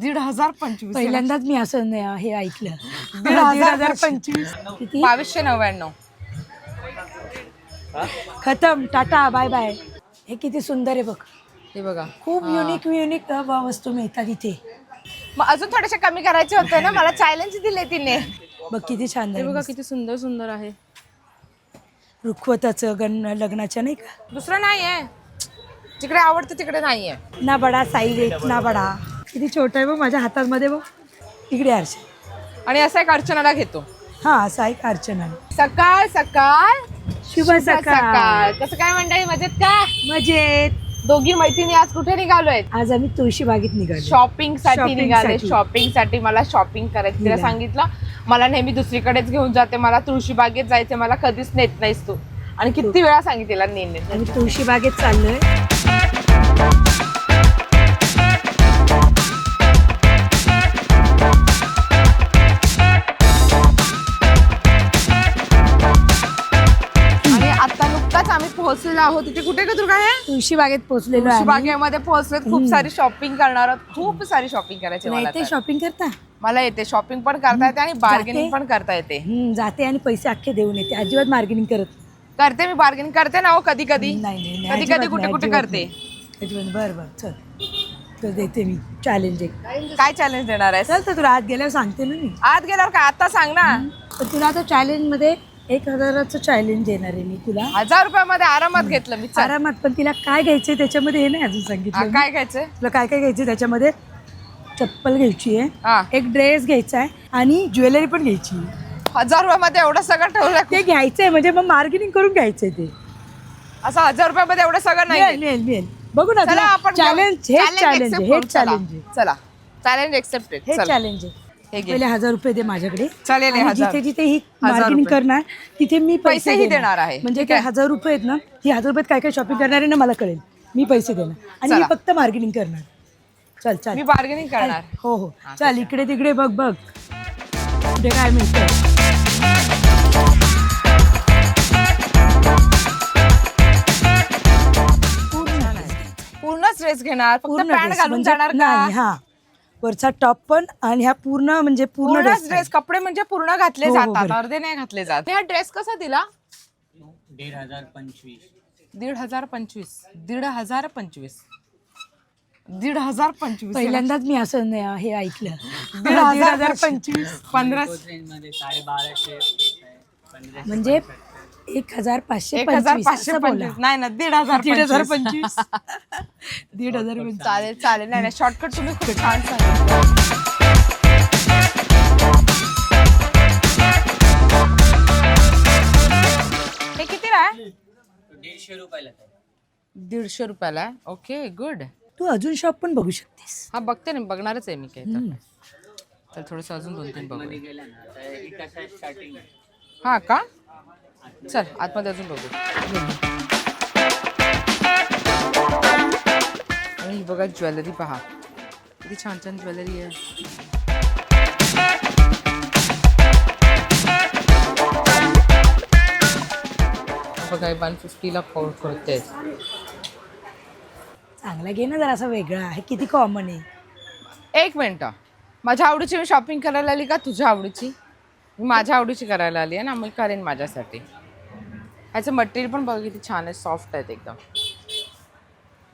दीड हजार पंचवीस पहिल्यांदाच मी असं न- हे ऐकलं. दीड हजार पंचवीस. किती? बावीसशे नव्याण्णव. खतम. टाटा. Bye bye. हे किती सुंदर आहे बघ. हे बघा. खूप युनिक युनिक वस्तू मिळतात इथे. मग अजून थोडेसे कमी करायचे होते ना? मला चॅलेंज दिले तिने. बघ किती छान हे बघा आहे. किती सुंदर सुंदर आहे. रुखवताचं गण लग्नाच्या नाही का? दुसरं नाही आहे जिकडे आवडतं तिकडे नाही आहे ना बडा साई ना बडा. किती छोटा आहे बघ माझ्या हातामध्ये बघ. इकडे आरशे. आणि असं एक अर्चनाला घेतो. हा असा एक अर्चना सकाळ सकाळ. शुभ सकाळ. कसं काय मंडळी मजेत का? मजेत. दोघी मैत्रिणी आज कुठे निघालोय आज आम्ही तुळशी बागेत निघालो शॉपिंगसाठी Shopping निघाले. साठी. शॉपिंगसाठी मला शॉपिंग करायची तिला. सांगितलं मला नेहमी दुसरीकडेच घेऊन जाते मला तुळशी बागेत जायचे मला कधीच नेत नाहीस तू. आणि किती वेळा सांगितलेला आम्ही तुळशी बागेत चाललोय. पोहोचलेलो आहोत. तिथे कुठे का दुर्गा आहे तुळशी बागेत पोहोचलेलो तुळशी आहे बागेमध्ये पोहोचलेत. खूप सारी शॉपिंग करणार आहोत. खूप सारी शॉपिंग करायची मला तर. शॉपिंग करता? मला येते. शॉपिंग पण करता येते आणि बार्गेनिंग जाते. पण करता येते. हम्म, जाते आणि पैसे अख्खे देऊन येते. अजिबात मार्गेनिंग करत करते मी बार्गेनिंग करते ना हो कधी कधी. नाही नाही नाही, कधी अजिबात कधी कुठे नाही, कुठे अजिबात करते. नाही. अजिबात. बरं बरं. चल. तर देते मी. चॅलेंज एक. काय चॅलेंज देणार आहे चल तर तुला आत गेल्यावर सांगते ना मी. आत गेल्यावर का आता सांग ना. तर तुला आता चॅलेंजमध्ये एक हजाराचं चॅलेंज देणार आहे मी तुला. हजार रुपयामध्ये आरामात घेतलं मी चल. आरामात पण तिला काय घ्यायचंय त्याच्यामध्ये हे नाही अजून हा, सांगितलं काय घ्यायचंय? तुला काय काय घ्यायचं त्याच्यामध्ये? चप्पल घ्यायची आहे. हा. एक ड्रेस घ्यायचा आहे आणि ज्वेलरी पण घ्यायची आहे. हजार रुपयामध्ये एवढं सगळं ठेवलं ते घ्यायचंय म्हणजे मग मार्केटिंग करून घ्यायचंय ते. असं हजार रुपयामध्ये एवढं सगळं नाही मिळेल मिळेल मिळेल. बघू ना चला आपण चॅलेंज हे चॅलेंज हे. चला. चॅलेंज चला. चॅलेंज एक्सेप्टेड हे चॅलेंज आहे. हे घे. पहिले हजार रुपये दे माझ्याकडे. चालेल हे आणि हजार. जिथे जिथे ही हजार मार्केटिंग रुपये. करणार तिथे मी पैसे पैसेही देणार. आहे. म्हणजे ठीक काय आहे. हजार रुपये आहेत ना ही हजार रुपयात काय काय शॉपिंग करणार आहे ना मला कळेल. मी पैसे देणार. आणि मी चला. फक्त मार्केटिंग करणार. चल चल. मी बार्गेनिंग करणार. हो हो. चल इकडे तिकडे बघ बघ. कुठे काय मिळतं पूर्णच ड्रेस घेणार. फक्त पूर्ण पॅन्ट dress घालून म्हणजे- जाणार नाही हा. वरचा टॉप पण आणि हा पूर्ण म्हणजे पूर्ण पूर्ण ड्रेस कपडे म्हणजे पूर्ण घातले हो, हो, जातात बरोबर. अर्धे नाही घातले जात. हा ड्रेस कसा दिला? दीड हजार पंचवीस. दीड हजार पंचवीस. दीड हजार पंचवीस दीड हजार पंचवीस पहिल्यांदाच मी असं न- हे ऐकलं. दीड हजार पंचवीस. पंधरा मध्ये साडे बाराशे पंधरा म्हणजे एक हजार पाचशे एक हजार पंचवीस पाचशे असं बोला. पंचवीस नाही ना दीड हजार दीड हजार पंचवीस. दीड हजार पंचवीस. चालेल चालेल. नाही नाही शॉर्टकट तुम्ही खूप छान सांगितलं. हे किती आहे दीडशे रुपयाला आहे. दीडशे रुपयाला आहे? ओके गुड तू अजून शॉप पण बघू शकतेस. हा बघते ना बघणारच आहे मी काय तर. थोडस अजून दोन तीन बघू गेला ना स्टार्टिंग हा का? चल आतमध्ये अजून बघू. आणि ही बघा ज्वेलरी पहा. किती छान छान ज्वेलरी आहे. बघा वन फिफ्टीला करते. चांगला घे ना जरा असा वेगळा. आहे किती कॉमन आहे. एक मिनटं. माझ्या आवडीची मी शॉपिंग करायला आली का? तुझ्या आवडीची. मी माझ्या आवडीची करायला आली आहे ना मी करेन माझ्यासाठी. ह्याचं मटेरियल पण बघा किती छान आहे सॉफ्ट आहेत एकदम.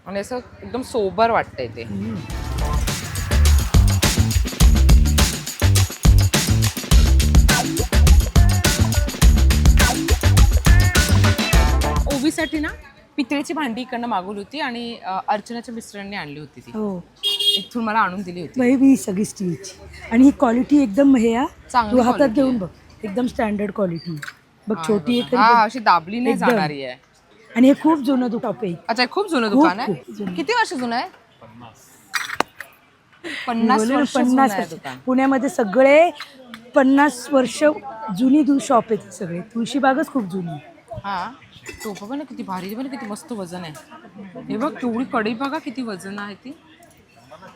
आणि असं एकदम सोबर वाटतंय ते. ओवीसाठी ना पितळेची भांडी इकडनं मागवली होती आणि अं, अर्चनाच्या मिस्टरांनी आणली होती ती. हो. इथून मला आणून दिली होती. बाई मी सगळी स्टीलची आणि ही क्वालिटी एकदम हे हा चांगली तू हातात quality घेऊन बघ. एकदम स्टँडर्ड क्वालिटी बघ छोटी आहे तरी हा बघ. अशी दाबली नाही एकदम. जाणारी आहे. आणि हे खूप जुनं टॉप आहे. अच्छा हे खूप जुनं खूप, दुकान खूप आहे जुनं. किती वर्ष जुनं आहे? पन्नास बोलले ना, वर्ष जुनं पन्नास आहे वर्ष. दुकान. पुण्यामध्ये सगळे पन्नास वर्ष जुनी दु शॉप आहेत सगळे. तुळशीबागच खूप जुनी हा. टोप पण किती भारी पण किती मस्त वजन आहे. हे बघ केवढी कढई बघा किती वजन आहे ती.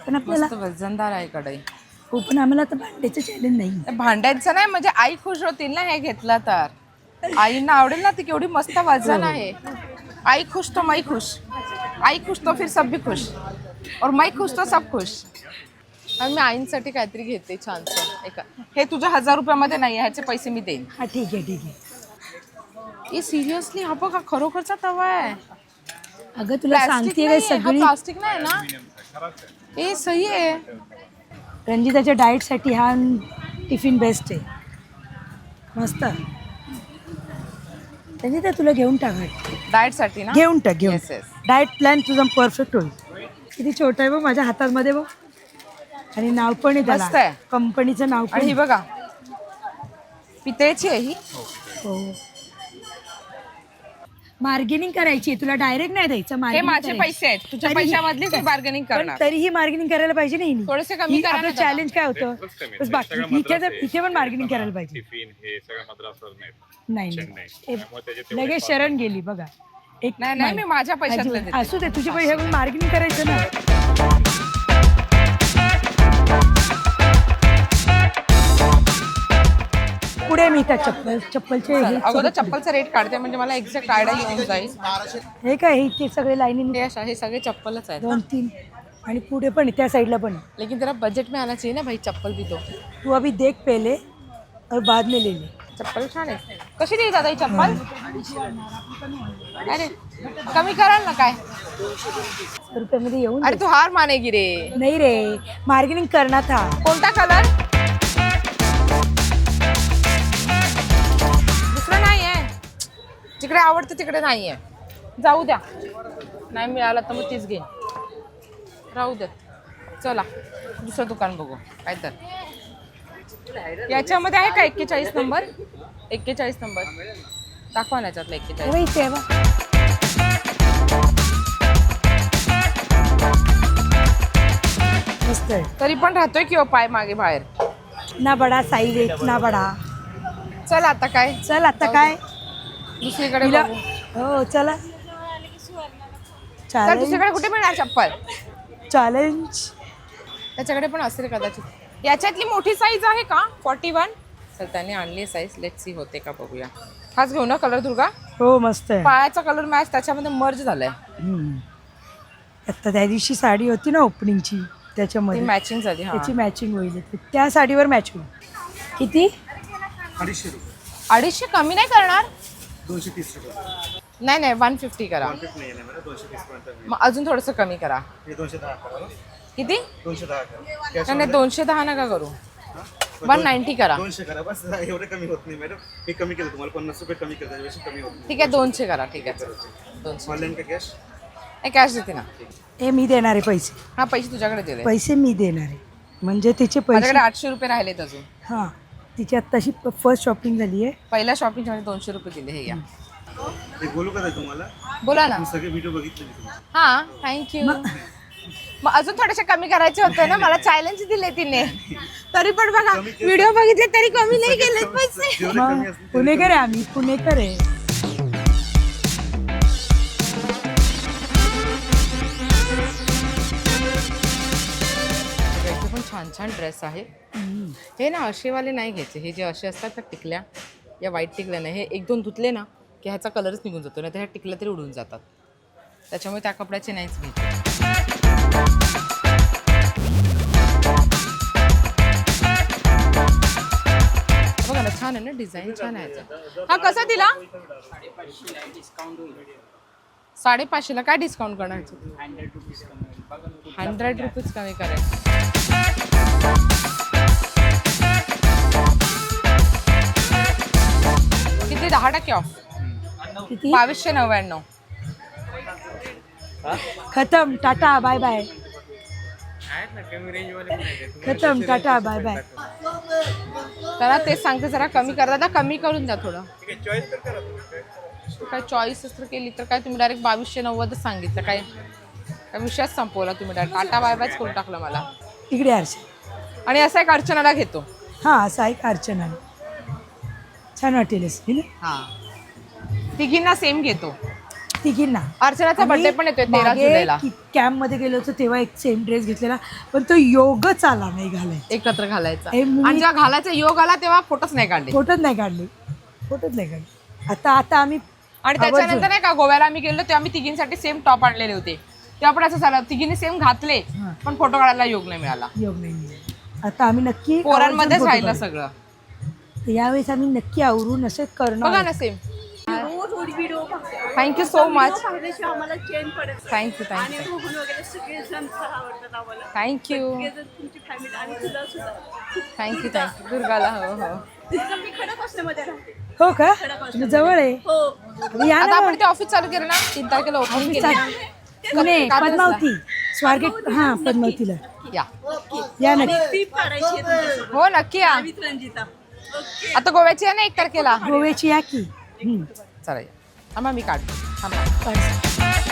पण आपल्याला मस्त वजनदार आहे कढई. हो पण आम्हाला आता भांड्याचं चॅलेंज नाही भांड्याचं नाही म्हणजे आई खुश होतील ना हे घेतलं तर. आईंना आवडेल ना ती केवढी मस्त वजन आहे. आई खुश तो मैं खुश. आई खुश तो फिर सब भी खुश. और मैं खुश तो सब खुश. आणि मी आईंसाठी काहीतरी घेते छानसं. एका हे तुझ्या हजार रुपयामध्ये नाही आहे, ह्याचे पैसे मी देईन. हा ठीक आहे ठीक आहे. ए सिरियसली हा बघ खरोखरचा तवा आहे. अगं तुला सांगते सगळी प्लास्टिक नाही ना? ए सही आहे. रंजिताच्या डाएटसाठी हा टिफिन बेस्ट आहे. मस्त. रंजिता तुला घेऊन टाका डाएटसाठी ना? घेऊन टाक घेऊन Yes, yes. डाएट प्लॅन तुझा परफेक्ट होईल. किती छोटा आहे बघ माझ्या हातामध्ये बघ. आणि नाव पण आहे मस्त त्याला आहे. कंपनीचं नाव पण आणि ही बघा पितळेची आहे ही. हो. मार्गेनिंग करायची तुला डायरेक्ट नाही द्यायचं हे माझे करायची. पैसे आहेत. तुझ्या तरीही- पैशामधलीच मी बार्गेनिंग पण करणार. तरीही मार्गेनिंग करायला पाहिजे नाही हिने. थोडेसे कमी ही करा ना आपलं. चॅलेंज काय होतं? बस बाकी इथे तर इथे पण मार्गेनिंग करायला पाहिजे. टिफिन हे सगळं मद्रासवर नाही नाही. त्यामुळे त्याचे लगेच शरण गेली बघा. एक नाही नाही मी माझ्या पैशातले. देते. असू दे तुझे पैसे मार्गेनिंग करायचं ना. पुढे मी त्या चप्पल चप्पलचे हे अगोदर चप्पलचा रेट काढते म्हणजे मला एक्झॅक्ट आयडिया येऊन जाईल. हे काय हे ते सगळे लाईनीने हे अशा हे सगळे चप्पलच आहेत. दोन तीन. आणि पुढे पण आहे, त्या साईडला पण आहे. लेकिन तेरा बजट में आना चाहिए ना भाई चप्पल भी तो. तू अभी देख पहले और बाद में ले ले. चप्पल छान आहे. कशी देईल दादा ही चप्पल? अरे कमी कराल ना काय? रुपयामध्ये येऊन अरे तू हार मानेगी रे. नाही रे मार्गेनिंग करणार था. कोणता कलर दुसरं नाही आहे जिकडे आवडतं तिकडे नाही आहे जाऊ द्या. नाही मिळालं तर मग तीच घेईन. राहू दे चला दुसरं दुकान बघू. काय तर. याच्यामध्ये आहे का एक्केचाळीस नंबर? एक्केचाळीस नंबर. दाखवा ना याच्यातलं एक्केचाळीस. इथे आहे. मस्त तरी पण राहतोय किंवा पाय मागे बाहेर? ना बडा एक ना बडा. चल आता काय? चल आता काय? दुसरीकडे तिला बघू. हो चला. चॅलेंज दुसरीकडे कुठे मिळणार चप्पल? चॅलेंज त्याच्याकडे पण असेल कदाचित. याच्यातली मोठी साईज आहे का? फॉर्टी वन तर त्याने आणली साईज लेट सी होते का बघूया. हाच घेऊ ना कलर दुर्गा? हो मस्त आहे. पायाचा कलर मॅच त्याच्यामध्ये मर्ज झालाय. हम्म. आता त्या दिवशी साडी होती ना ओपनिंगची ती त्याच्यामध्ये. मॅचिंग झाली हा. त्याची मॅचिंग होईल. त्या साडीवर मॅच होईल. किती? अडीचशे रुपये. अडीचशे कमी नाही करणार? दोनशे तीस रुपये. नाही नाही वन फिफ्टी करा. नाही नाही मॅडम दोनशे तीस पर्यंत मग अजून थोडंसं कमी करा. हे दोनशे दहा करा. किती? दोनशे दहा करा. नाही नाही दोनशे दहा नका करू. वन नाईन्टी करा. दोनशे करा बस. एवढे कमी होत नाही मॅडम मी कमी केलं तुम्हाला पन्नास रुपये कमी केलं त्याच्यापेक्षा कमी होत नाही. ठीक आहे दोनशे करा ठीक आहे. चल. दोनशे. ऑनलाईन का कॅश नाही कॅश देते ना. हे मी देणार आहे पैसे. हा पैसे तुझ्याकडे दिले. पैसे मी देणार. आहे म्हणजे तिचे पैसे माझ्याकडे आठशे रुपये राहिलेत अजून. हां तिची आत्ताशी फर्स्ट शॉपिंग झाली आहे. पहिल्या मध्ये दोनशे रुपये दिले हे ते बोलू का तुम्हाला? बोला ना. मी सगळे व्हिडिओ बघितले मी. हा थँक्यू मग अजून थोडेसे कमी करायचे होते ना मला चॅलेंज दिले तिने. तरी पण बघा व्हिडिओ बघितले तरी कमी नाही केले पैसे. मग पुणेकर आहे आम्ही पुणेकर आहे पण छान छान ड्रेस आहे. हे ना असेवाले नाही घ्यायचे. हे जे असे असतात ना टिकल्या या वाईट टिकल्या नाही. हे एक दोन धुतले ना की ह्याचा कलरच निघून जातो. नाही तर ह्या टिकल्या तरी उडून जातात. त्याच्यामुळे त्या कपड्याचे नाहीच घ्यायचे. बघा ना छान आहे ना डिझाईन छान आहे. हा कसा दिला? साडेपाचशेला काय डिस्काउंट कुठे हंड्रेड रुपीज कमी करायचं किती? दहा टक्के ऑफ किती? बावीसशे नव्याण्णव. खतम टाटा बाय बाय खतम टाटा बाय बाय त्याला तेच सांगते जरा कमी करा दादा कमी करून द्या थोडं. काय चॉईस तर केली तर काय तुम्ही डायरेक्ट बावीसशे नव्वदच सांगितलं. काय काय विषयच संपवला तुम्ही डायरेक्ट टाटा बाय बायच करून टाकलं मला. इकडे अर्चना. आणि असा एक अर्चनाला घेतो. हां असा एक अर्चना. छान वाटेल असं, है ना? हा. तिघींना सेम घेतो. तिघींना. अर्चनाचा बर्थडे पण येतोय तेरा जुलैला. कॅम्पमध्ये गेलो होतो तेव्हा एक सेम ड्रेस घेतलेला पण तो योगच आला नाही घालायचा. एकत्र घालायचा. हे मी- आणि जेव्हा घालायचा योग आला तेव्हा फोटोच नाही काढले. फोटोच नाही काढले. फोटोच नाही काढले. आता आता आम्ही आणि त्याच्यानंतर नाही का गोव्याला आम्ही गेलो तेव्हा आम्ही तिघींसाठी सेम टॉप आणलेले होते. तेव्हा पण असं झालं तिघीने सेम घातले हा. पण फोटो काढायला योग नाही मिळाला. योग नाही मिळाला. आता आम्ही नक्की पोरांमध्येच आवर्जून राहिलं सगळं. तर यावेळेस आम्ही नक्की आवरून असं बघा करणार ना same video thank you so much आम्हाला चेन थँक्यू आणि थँक्यू बघून वगैरे सगळेजण फार आवडतात आम्हाला. थँक्यू सगळेजण तुमची फॅमिली आणि तुला सुद्धा. थँक्यू थँक्यू दुर्गाला हो हो. तिथं मी खडकमध्ये राहते. हो का? तुम्ही जवळ आहे? हो. या आता आपण ते ऑफिस चालू केलं ना? तीन तारखेला ओपनिंग केली. पद्मावती. स्वारगेट हा पद्मावतीला. या. या नक्की. आहे तुमच्यासोबत. हो नक्की या. With Ranjita okay. आता गोव्याची आहे ना एक तारखेला? गोव्याची या की. हम्म. चला या. थांबा मी काढते. थांबा.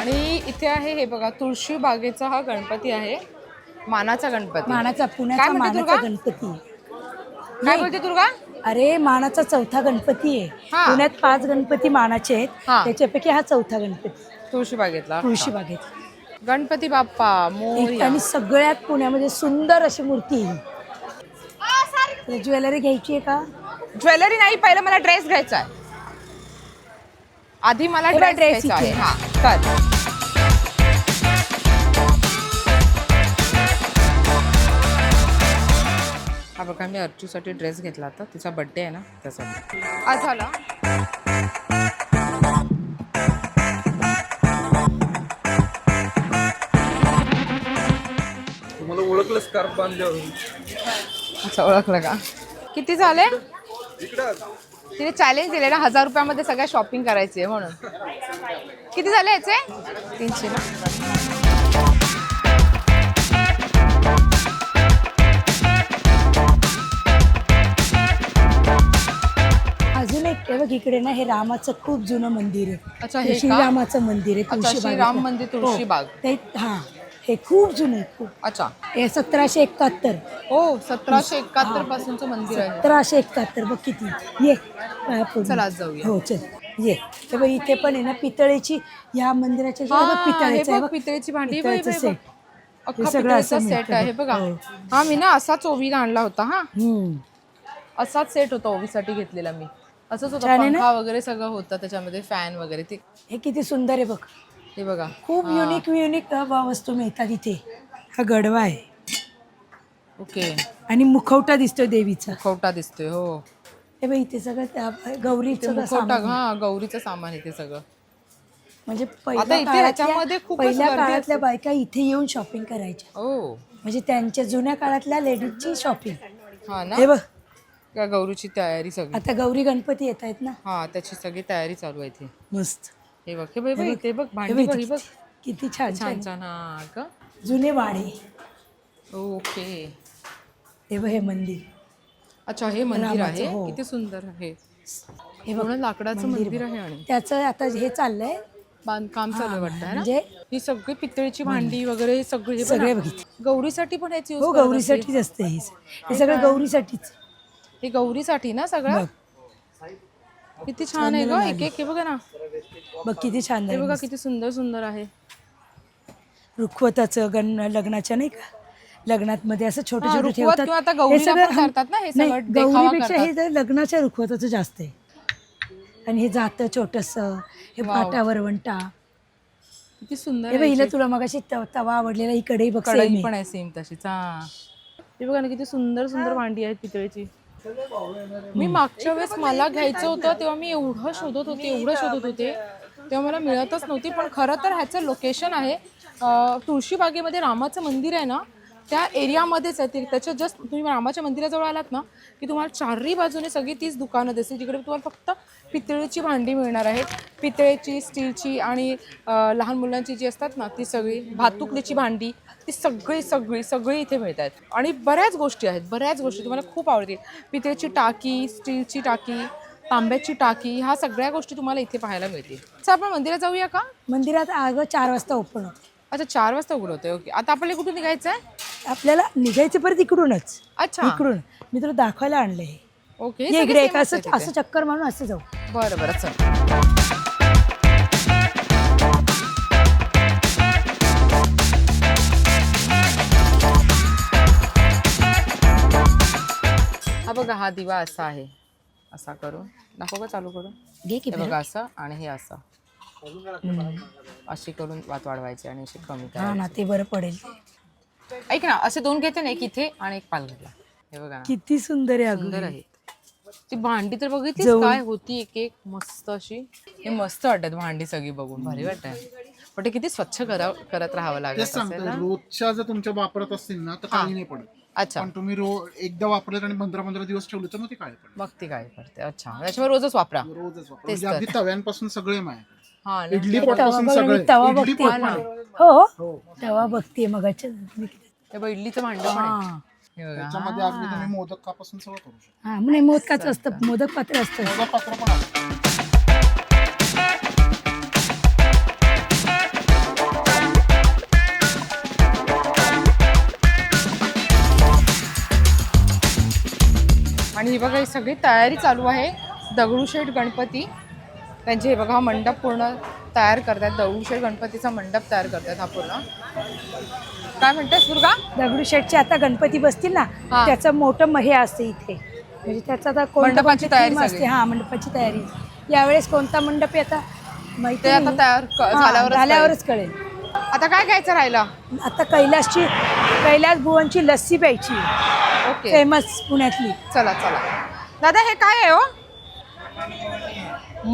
आणि इथे आहे हे बघा तुळशी बागेचा हा गणपती आहे. मानाचा गणपती. मानाचा काय पुण्याचा म्हणते मानाचा दुर्गा? गणपती. काय बोलते दुर्गा? अरे मानाचा चौथा गणपती आहे. पुण्यात पाच गणपती मानाचे आहेत. हा. त्याच्यापैकी हा चौथा गणपती. तुळशी बागेतला. तुळशी बागेत. गणपती बाप्पा आणि सगळ्यात पुण्यामध्ये सुंदर अशी मूर्ती आहे तुला ज्वेलरी घ्यायची आहे का? ज्वेलरी नाही पहिलं मला ड्रेस घ्यायचा आहे. आधी मला हे ड्रेस dress घ्यायचा आहे. इथे. हा हा बघा मी अर्चूसाठी ड्रेस घेतला होता तिचा बर्थडे आहे ना त्यासाठी आज झाला. ओळखलं स्कार्फ बांधल्यावर अच्छा ओळखलं का किती झाले तिने चॅलेंज दिले ना हजार रुपयामध्ये सगळ्या शॉपिंग करायची आहे म्हणून किती झाले याचे तीनशे ना अजून एक हे बघ इकडे ना हे रामाचं खूप जुनं मंदिर आहे अच्छा, हे हे का? श्रीरामाचं मंदिर आहे अच्छा, श्रीराम बागेतलं. मंदिर तुळशी हो. बाग. ते हा हे खूप जुनं आहे खूप अच्छा हे सतराशे एकाहत्तर हो सतराशे एकाहत्तर पासूनचं मंदिर आहे सतराशे एकाहत्तर बघ किती ये पाया. चला, आज जाऊया. हो चल ये हे बघ इथे पण आहे ना पितळेची या मंदिराच्या हा, हे बघ हे पितळेचं आहे बघ बघ. पितळेची भांडी पितळेचं बघ, हे बघ. set. अख्खा सगळं पितळेचा असं सेट मिळतं आहे बघ. बघा हो. हा मी ना असाच ओवीला आणला होता हा हम्म. असाच सेट होता ओवीसाठी घेतलेला मी असंच होतं छान आहे ना? पंखा वगैरे सगळं होतं त्याच्यामध्ये फॅन वगैरे ते हे किती सुंदर आहे बघ हे बघा. खूप युनिक युनिक वस्तू मिळतात इथे. हा गडवा आहे. ओके. आणि मुखवटा दिसतोय देवीचा. मुखवटा दिसतोय हो. हे बघ इथे सगळं त्या गौरीचं मुखवटा सामान. हा गौरीचं सामान ते सगळं. म्हणजे आता पहिल्या इथे ह्याच्यामध्ये काळातल्या खूपच पहिल्या गर्दी काळातल्या असते. बायका इथे येऊन शॉपिंग करायच्या. हो. म्हणजे त्यांच्या जुन्या काळातल्या लेडीजची शॉपिंग हा ना? हे बघ. का गौरीची तयारी सगळी. आता गौरी गणपती येत आहेत ना? हा त्याची सगळी तयारी चालू आहे इथे. मस्त. हे बघ हे बघ हे बघ भांडी बघ बघ ही किती छान छान छान. हा का जुने वाडे. ओके. हे बघ हे मंदिर. अच्छा हे मंदिर आहे. हो. किती सुंदर आहे. हे बघ लाकडाचं मंदिर आहे आणि. त्याचं आता हे चाललंय. बांधकाम चालू वाटतं म्हणजे ही सगळी पितळेची भांडी वगैरे हे सगळे. बघितले. गौरीसाठी पण ह्याची हो गौरीसाठीच असते हे. सगळं गौरीसाठीच. हे गौरीसाठी ना सगळं? किती छान आहे ग एक एक हे बघा ना. बघ किती छान हे आहे बघा किती सुंदर सुंदर आहे. रुखवताचं गण लग्नाच्या नाही का? लग्नात मध्ये असं छोटे छोटे रुखवत ठेवतात. किंवा आता गौरीला सगळं पण हम- करतात ना, हे नाही, सगळं देखावा गौरीपेक्षा हे. तर लग्नाच्या रुखवताचं जास्त आहे. आणि हे जातं छोटस हे. पाटा वरवंटा. किती सुंदर हे बघ आहे हिला इथे. तुला मगाशी तव- तवा आवडलेला ही कढई बघ same कढई आहे. पण आहे सेम तशीच. हा. हे बघा ना किती सुंदर सुंदर भांडी आहेत पितळेची. मी मागच्या वेळेस मला घ्यायचं होतं तेव्हा मी एवढं शोधत होते एवढं शोधत होते. तेव्हा मला मिळतच नव्हती पण खरं तर ह्याचं लोकेशन आहे. तुळशीबागेमध्ये रामाचं मंदिर आहे ना त्या एरियामध्येच आहे ते त्याच्या जस्ट तुम्ही रामाच्या मंदिराजवळ आलात ना की तुम्हाला चारही बाजूने सगळी तीच दुकानं दिसतील जिकडे तुम्हाला फक्त पितळेची भांडी मिळणार आहेत. पितळेची स्टीलची आणि लहान मुलांची जी असतात ना ती सगळी भातुकलीची भांडी ती सगळी सगळी सगळी इथे मिळत आहेत. आणि बऱ्याच गोष्टी आहेत बऱ्याच गोष्टी तुम्हाला खूप आवडतील. पितळेची टाकी स्टीलची टाकी तांब्याची टाकी ह्या सगळ्या गोष्टी तुम्हाला इथे पाहायला मिळतील. तर आपण मंदिरात जाऊया का? मंदिरात अगं चार वाजता ओपन होते. अच्छा चार वाजता उघड होते ओके. आता आपल्याला कुठून निघायचं आहे आपल्याला निघायचं परत इकडूनच. अच्छा. इकडून. मी तुला दाखवायला आणलंय हे. ओके. ये इकडे एक असं असं. चक्कर मारून असं जाऊ. बरं बरं चल. हा बघा हा दिवा असा आहे. असा करून. दाखव का चालू करून. घे की हे बघा असं आणि हे असं. अशी करून वात वाढवायची आणि अशी कमी हा करायची. ना ते बरं पडेल. ऐक ना असे दोन घेते ना एक इथे आणि एक पालघरला. हे बघा ना. किती सुंदर आहे सुंदर अगं आहेत. ती भांडी तर बघितली जवळ. काय होती एक एक मस्त अशी? हे मस्त वाटत भांडी सगळी बघून भारी वाटत पण ते किती स्वच्छ करा करत राहावं लागत तेच असेल सांगतो ना? रोजच्या जर तुमच्या वापरत असतील ना तर काही नाही पडत. अच्छा. पण तुम्ही रो एकदा वापरले आणि पंधरा पंधरा दिवस ठेवले तर मग ते काय पडत? मग ती काय करते? अच्छा. त्याच्यामुळे रोजच वापरा. रोजच वापर. तेच म्हणजे अगदी तव्यांपासून सगळे माय. ना? इडली बघ सगळे तवा इडली बघते पोट हा ना. हो. तवा बघते मगाच्या हे बघ इडलीचं भांड पण आहे. हा. हे बघा. त्याच्यामध्ये अगदी तुम्ही मोदकापासून सगळं करू शकता. हा म्हणजे मोदकाचं असतं मोदक पात्र असतं. मोदक पात्र पण आहे. आणि ही बघा ही सगळी तयारी चालू आहे दगडूशेठ गणपती. त्यांचे हे बघा हा मंडप पूर्ण तयार करतात. दगडूशेठ गणपतीचा मंडप तयार करतात हा पूर्ण. काय म्हणतेस दुर्गा? दगडूशेठचे आता गणपती बसतील ना हा. त्याचं मोठं म- हे असते इथे. म्हणजे त्याचा आता कोणतं मंडपाची कोणतं तयारी theme असते. सगळी. हा मंडपाची तयारी. यावेळेस कोणता मंडप आहे आता? माहिती ते आता नाही. तयार क- हा, झाल्यावरच झाल्यावरच कळेल. कळेल. आता काय घ्यायचं राहिलं? आता कैलासची कैलास बुवांची लस्सी प्यायची. ओके. फेमस पुण्यातली. चला चला. दादा हे काय आहे हो?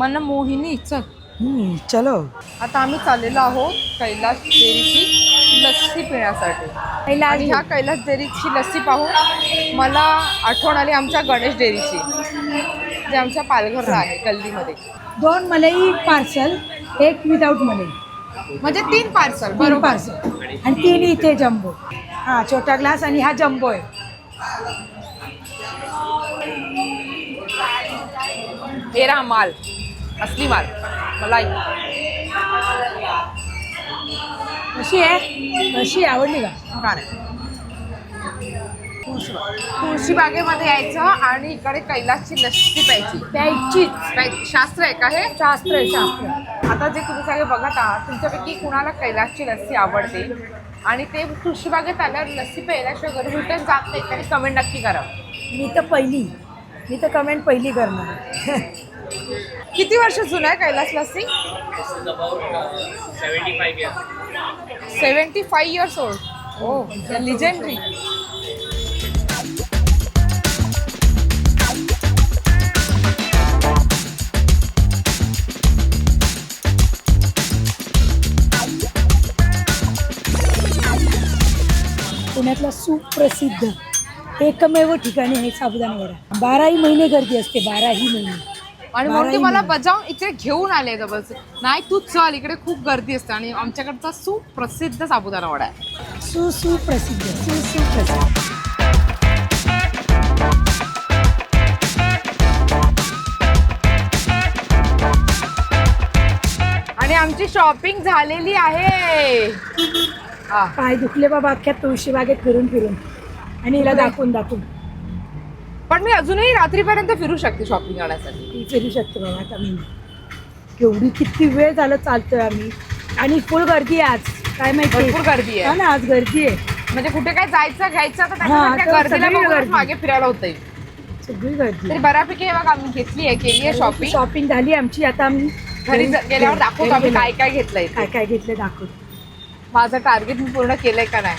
मन मोहिनी चल. हम्म, चलो. आता आम्ही चाललेलो आहोत कैलास डेअरीची लस्सी पिण्यासाठी. कैलास आणि ह्या कैलास डेअरीची लस्सी पाहून मला आठवण आली आमच्या गणेश डेअरीची जे आमच्या पालघरला आहे गल्लीमध्ये. दोन मलई पार्सल एक विदाऊट मलई. म्हणजे तीन पार्सल तीन बरोबर. पार्सल आणि तीन इथे जम्बो हा छोटा ग्लास आणि हा जम्बो आहे. हे राहा माल असली माल मलाई. कशी आहे? कशी आवडली का? छान आहे. तुळशीबाग तुळशी बागेमध्ये यायचं आणि इकडे कैलासची लस्सी प्यायची. प्यायचीच. प्यायची. शास्त्र आहे का हे? शास्त्र आहे शास्त्र. आता जे तुम्ही सगळे बघत आहात तुमच्यापैकी कुणाला कैलासची लस्सी आवडते? आणि ते तुळशीबागेत आल्यावर लस्सी प्यायल्याशिवाय घरी रिटर्न जात नाही तरी कमेंट नक्की करा. मी तर पहिली. मी तर कमेंट पहिली करणार किती वर्ष जुना आहे Kailas Lassi five years seventy five years old. Oh legendary पुण्यातला सुप्रसिद्ध एकमेव ठिकाणी आहे साबुदाणा वडा बाराही महिने गर्दी असते बाराही महिने. आणि म्हणून ते मला. बजावून इथे घेऊन आले जबरदस्त नाही तू चल इकडे खूप गर्दी असते आणि आमच्याकडचा सुप्रसिद्ध साबुदाणा वडा आहे. सु सुप्रसिद्ध सुप्रसिद्ध आणि आमची शॉपिंग झालेली आहे. पाय दुखले बाबा अख्ख्या तुळशी बागेत फिरून फिरून आणि हिला दाखवून दाखवून. पण मी अजूनही रात्रीपर्यंत फिरू शकते शॉपिंग करण्यासाठी. ती फिरू शकते बाबा आता मी केवढी किती वेळ झालं चालतोय आम्ही. आणि फुल गर्दी आहे आज. काय माहिती? भरपूर गर्दी हा आहे ना आज गर्दी आहे. म्हणजे कुठे काय जायचं घ्यायचं तर हा, त्याच्यासाठी तर गर्दीला सगळी बघूनच गर्दी. मागे फिरायला होतंय. सगळी गर्दी. तरी बऱ्यापैकी हे बघा आम्ही घेतली आहे केली आहे शॉपिंग शॉपिंग झाली आमची. आता आम्ही घरी ज- गेल्यावर दाखवतो आम्ही काय काय घेतलंय ते. काय काय घेतलं दाखवतो. माझं टार्गेट मी पूर्ण केलंय का नाही?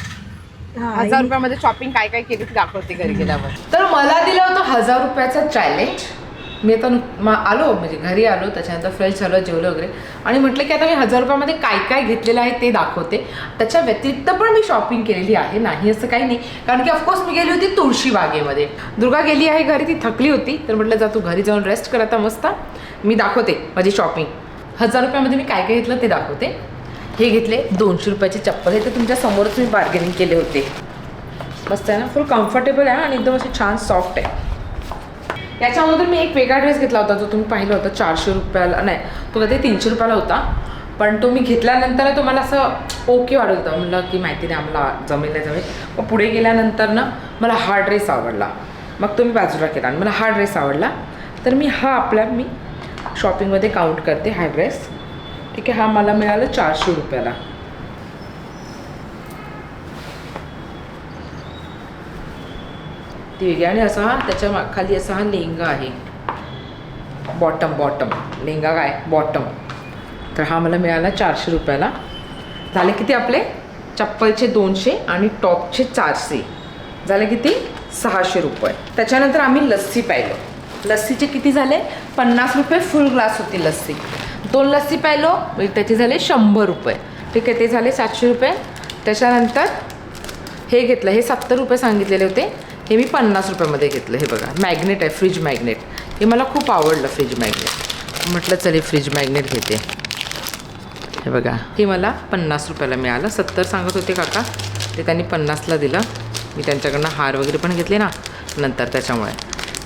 हजार रुपयामध्ये शॉपिंग काय काय केली ती दाखवते घरी गेल्यावर. तर मला दिलं होतं हजार रुपयाचं चॅलेंज मी आता मा- आलो म्हणजे घरी आलो त्याच्यानंतर फ्रेश झालो जेवलो वगैरे. आणि म्हटलं की आता मी हजार रुपयामध्ये काय काय घेतलेलं आहे ते दाखवते. त्याच्या व्यतिरिक्त पण मी शॉपिंग केलेली आहे नाही असं काही नाही. कारण की ऑफकोर्स मी गेली होती तुळशी बागेमध्ये. दुर्गा गेली आहे घरी ती थकली होती. तर म्हटलं जा तू घरी जाऊन रेस्ट कर आता मस्त. मी दाखवते माझी शॉपिंग हजार रुपयामध्ये मी काय काय घेतलं ते दाखवते. हे घेतले दोनशे रुपयाचे चप्पल. हे तर तुमच्या समोरच मी बार्गेनिंग केले होते. मस्त आहे ना? फुल कम्फर्टेबल आहे आणि एकदम असे छान सॉफ्ट आहे. याच्यामधून मी एक वेगळा ड्रेस घेतला होता जो तुम्ही पाहिला होता चारशे रुपयाला. नाही तो कधी तीनशे रुपयाला होता. पण तो मी घेतल्यानंतर तो मला असं ओके वाटत होतं. म्हणलं की माहिती नाही आम्हाला जमेल नाही जमेल. मग पुढे गेल्यानंतर ना मला हा ड्रेस आवडला. मग तो मी बाजूला केला आणि मला हा ड्रेस आवडला. तर मी हा आपल्या मी शॉपिंगमध्ये काउंट करते हा ड्रेस ठीक आहे हा मला मिळाला चारशे रुपयाला. ती वेगळी आणि असा हा त्याच्याखाली असा हा लेहंगा आहे. बॉटम बॉटम लेंगा काय? बॉटम तर हा मला मिळाला चारशे रुपयाला. झाले किती आपले? चप्पलचे दोनशे आणि टॉपचे चारशे. झाले किती? सहाशे रुपये. त्याच्यानंतर आम्ही लस्सी पाहिलं लस्सीचे किती झाले? पन्नास रुपये फुल ग्लास होती लस्सी. दोन लस्सी प्यायलो म्हणजे त्याचे झाले शंभर रुपये. ठीक आहे ते झाले सातशे रुपये. त्याच्यानंतर हे घेतलं हे सत्तर रुपये सांगितलेले होते. हे मी पन्नास रुपयामध्ये घेतलं हे बघा. मॅग्नेट आहे फ्रीज मॅग्नेट. हे मला खूप आवडलं फ्रीज मॅग्नेट. म्हटलं चल फ्रीज मॅग्नेट घेते. हे बघा हे मला पन्नास रुपयाला मिळालं. सत्तर सांगत होते काका. ते त्यांनी पन्नासला दिलं. मी त्यांच्याकडनं हार वगैरे पण घेतले ना नंतर त्याच्यामुळे.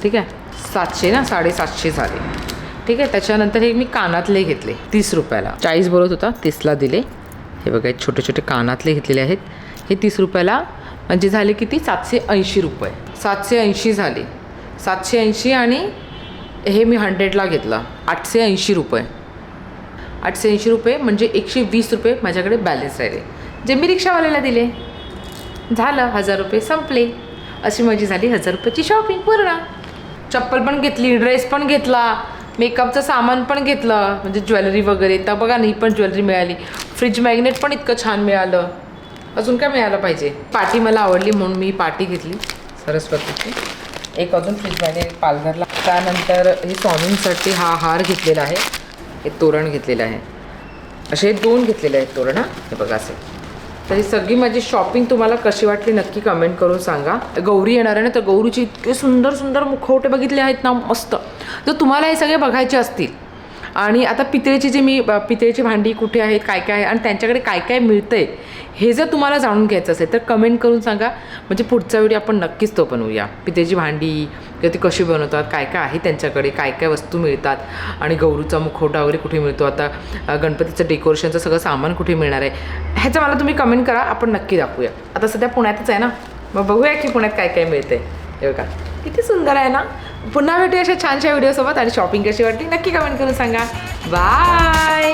ठीक आहे सातशे ना साडेसातशे झाले. ठीक आहे त्याच्यानंतर हे मी कानातले घेतले तीस रुपयाला. चाळीस बोलत होता तीसला दिले. हे बघा छोटे छोटे कानातले घेतलेले आहेत. हे तीस रुपयाला म्हणजे झाले किती? सातशे ऐंशी रुपये. सातशे ऐंशी झाले. सातशे ऐंशी आणि हे मी हंड्रेडला घेतलं. आठशे ऐंशी रुपये. आठशे ऐंशी रुपये म्हणजे एकशे वीस रुपये माझ्याकडे बॅलेन्स राहिले. जे मी रिक्षावाल्याला दिले. झालं हजार रुपये संपले. अशी माझी झाली हजार रुपयाची शॉपिंग पूर्ण. चप्पल पण घेतली ड्रेस पण घेतला. मेकअपचं सामान पण घेतलं म्हणजे ज्वेलरी वगैरे. तर बघा ना ही पण ज्वेलरी मिळाली. फ्रीज मॅग्नेट पण इतकं छान मिळालं. अजून काय मिळालं पाहिजे? पाटी मला आवडली म्हणून मी पाटी घेतली. सरस्वतीची. एक अजून फ्रीज मॅग्नेट पालघरला. त्यानंतर हे स्वामींसाठी हा हार घेतलेला आहे. हे तोरण घेतलेलं आहे. असे दोन घेतलेले आहेत तोरण हे बघा असे. तर ही सगळी माझी शॉपिंग तुम्हाला कशी वाटली नक्की कमेंट करून सांगा. गौरी येणार आहे ना तर गौरीचे इतके सुंदर सुंदर मुखवटे बघितले आहेत ना मस्त. तर तुम्हाला हे सगळे बघायचे असतील. आणि आता पितळेची जी मी पितळेची भांडी कुठे आहेत काय काय आहे आणि त्यांच्याकडे काय काय मिळतं आहे हे जर तुम्हाला जाणून घ्यायचं असेल तर कमेंट करून सांगा. म्हणजे पुढचा व्हिडिओ आपण नक्कीच तो बनवूया. पितळेची भांडी किंवा ती कशी बनवतात काय काय आहे त्यांच्याकडे काय काय वस्तू मिळतात आणि गौरूचा मुखवटा वगैरे कुठे मिळतो? आता गणपतीचं डेकोरेशनचं सगळं सामान कुठे मिळणार आहे? ह्याचं मला तुम्ही कमेंट करा आपण नक्की दाखवूया. आता सध्या पुण्यातच आहे ना? मग बघूया की पुण्यात काय काय मिळतं आहे बघा. किती सुंदर आहे ना? पुन्हा भेटूया अशा छानशा व्हिडिओसोबत आणि शॉपिंग कशी वाटली नक्की कमेंट करून सांगा. बाय